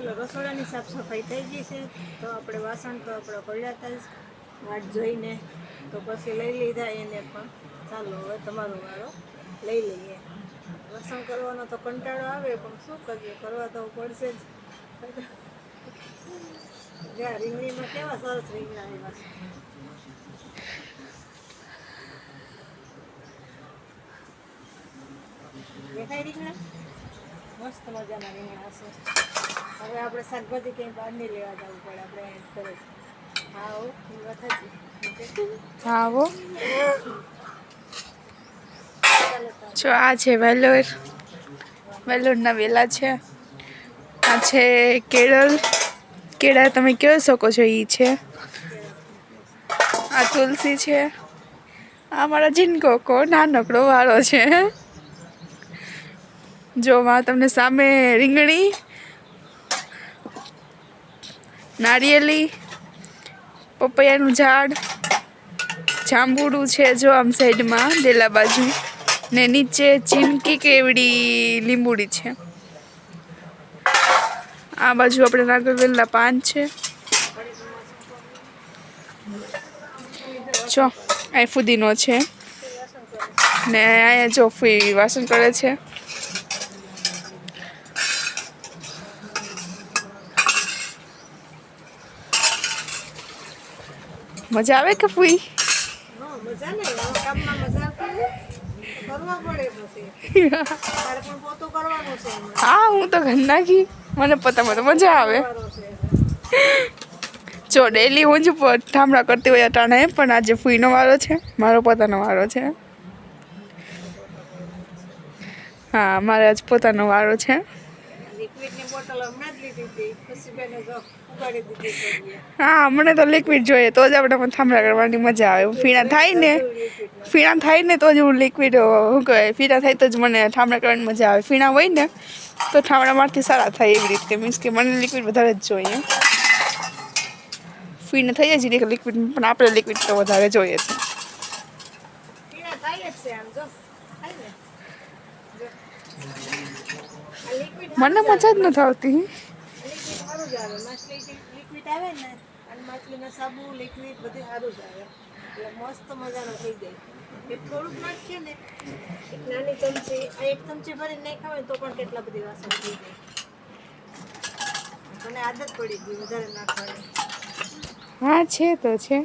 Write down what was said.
ચલો રસોડાની સાફ સફાઈ થઈ ગઈ છે. તો આપણે વાસણ તો આપણે પડ્યા જ. વાટ જોઈને તો પછી લઈ લીધા એને પણ. ચાલો હવે તમારો વારો લઈ લઈએ. વાસણ કરવાનો તો કંટાળો આવે, પણ શું કરીએ? કરવા તો પડશે જ. જ્યાં રીંગણીમાં કેવા સરસ રીંગણા એવા દેખાય રીંગણા? મસ્ત મજાના રીંગણા છે હવે આપણે શાકભાજી ક્યાંય બહાર નહીં લેવા જવું પડે આપણે અહીં કરે હા આવો જો આ છે વેલોર. વેલોરના વેલા છે. આ છે કેળલ કેળા તમે કહી શકો છો? એ છે. આ તુલસી છે. આ મારા જીનકોકો નાનકડો વાળો છે. જો માં તમને સામે રીંગણી, નારિયેલી, પપૈયાનું ઝાડ, જાંબુડું છે જો આમ સાઈડમાં ડેલા બાજુ. ને નીચે ચીમકી કેવડી લીંબુડી છે. આ બાજુ આપણે નાગરવેલના પાન છે. જો અહીં ફુદીનો છે. ને અહીંયા જો ફી વાસણ કરે છે. મજા આવે કે ફૂઈ હા. હા તો ઘર નાખી. મને પોતામાં તો મજા આવે. જો ડેલી હું જ ઠામડા કરતી હોય અટાણે પણ આજે ફૂઈનો વારો છે. મારો પોતાનો વારો છે. હા મારે આજ પોતાનો વારો છે. લિક્વિડની બોટલ હમણાં જ લીધી હતી. પછી ઉગાડી દીધી હા મને તો લિક્વિડ જોઈએ તો જ આપણે ઠામડા કરવાની મજા આવે. ફીણા થાય ને ફીણા થાય ને તો જ હું લિક્વિડ શું કહેવાય ફીણા થાય તો જ મને થાંભળા કરવાની મજા આવે. ફીણા હોય ને તો ઠામડા મારથી સારા થાય એવી રીતે. મીન્સ કે મને લિક્વિડ વધારે જ જોઈએ. ફીને થઈ જાય છે લિક્વિડ પણ આપણે લિક્વિડ તો વધારે જોઈએ છે પીણા થાય જ છે આમ જો થાય ને જો. આ liquid મને મજા જ નથી આવતી. સારું જ આવે માછલી લિક્વિડ આવે ને અને માછલીના સાબુ લિક્વિડ બધું સારું જ આવે. એટલે મસ્ત મજાનો થઈ જાય. એ થોડુંક નાખીએ ને એક નાની ચમચી આ એક ચમચી ભરીને નાખ્યા હોય તો પણ કેટલા બધી વાસણ થઈ જાય. મને આદત પડી ગઈ વધારે નાખવાની. હા છે તો છે.